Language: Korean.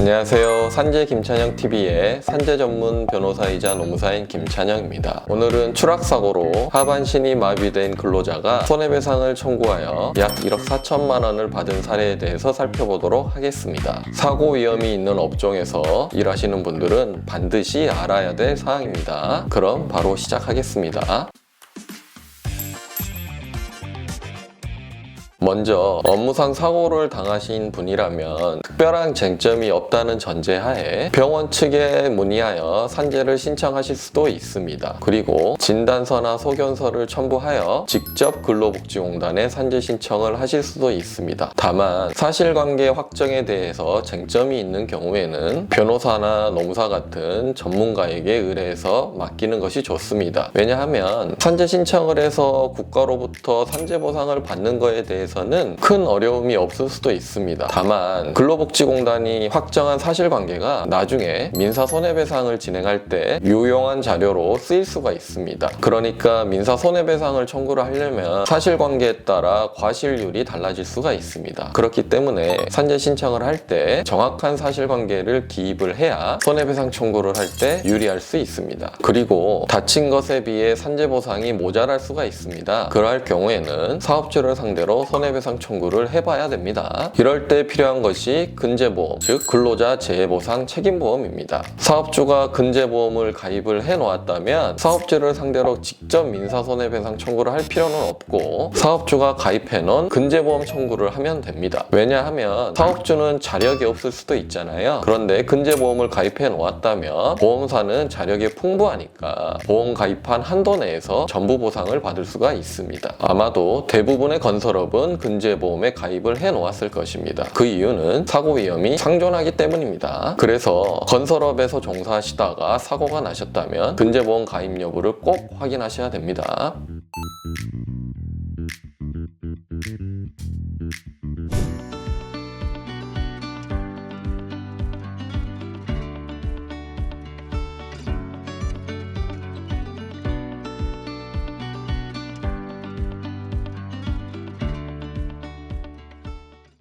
안녕하세요. 산재 김찬영 TV의 산재 전문 변호사이자 노무사인 김찬영입니다. 오늘은 추락사고로 하반신이 마비된 근로자가 손해배상을 청구하여 약 1억 4천만 원을 받은 사례에 대해서 살펴보도록 하겠습니다. 사고 위험이 있는 업종에서 일하시는 분들은 반드시 알아야 될 사항입니다. 그럼 바로 시작하겠습니다. 먼저 업무상 사고를 당하신 분이라면 특별한 쟁점이 없다는 전제하에 병원 측에 문의하여 산재를 신청하실 수도 있습니다. 그리고 진단서나 소견서를 첨부하여 직접 근로복지공단에 산재 신청을 하실 수도 있습니다. 다만 사실관계 확정에 대해서 쟁점이 있는 경우에는 변호사나 노무사 같은 전문가에게 의뢰해서 맡기는 것이 좋습니다. 왜냐하면 산재 신청을 해서 국가로부터 산재 보상을 받는 것에 대해서 는 큰 어려움이 없을 수도 있습니다. 다만 근로복지공단이 확정한 사실관계가 나중에 민사 손해배상을 진행할 때 유용한 자료로 쓰일 수가 있습니다. 그러니까 민사 손해배상을 청구를 하려면 사실관계에 따라 과실률이 달라질 수가 있습니다. 그렇기 때문에 산재 신청을 할 때 정확한 사실관계를 기입을 해야 손해배상 청구를 할 때 유리할 수 있습니다. 그리고 다친 것에 비해 산재 보상이 모자랄 수가 있습니다. 그러할 경우에는 사업주를 상대로 손해 배상 청구를 해봐야 됩니다. 이럴 때 필요한 것이 근제보험, 즉 근로자 재해보상 책임보험입니다. 사업주가 근제보험을 가입을 해 놓았다면 사업주를 상대로 직접 민사손해배상 청구를 할 필요는 없고 사업주가 가입해 놓은 근제보험 청구를 하면 됩니다. 왜냐하면 사업주는 자력이 없을 수도 있잖아요. 그런데 근제보험을 가입해 놓았다면 보험사는 자력이 풍부하니까 보험 가입한 한도 내에서 전부 보상을 받을 수가 있습니다. 아마도 대부분의 건설업은 근제보험에 가입을 해 놓았을 것입니다. 그 이유는 사고 위험이 상존하기 때문입니다. 그래서 건설업에서 종사하시다가 사고가 나셨다면 근제보험 가입 여부를 꼭 확인하셔야 됩니다.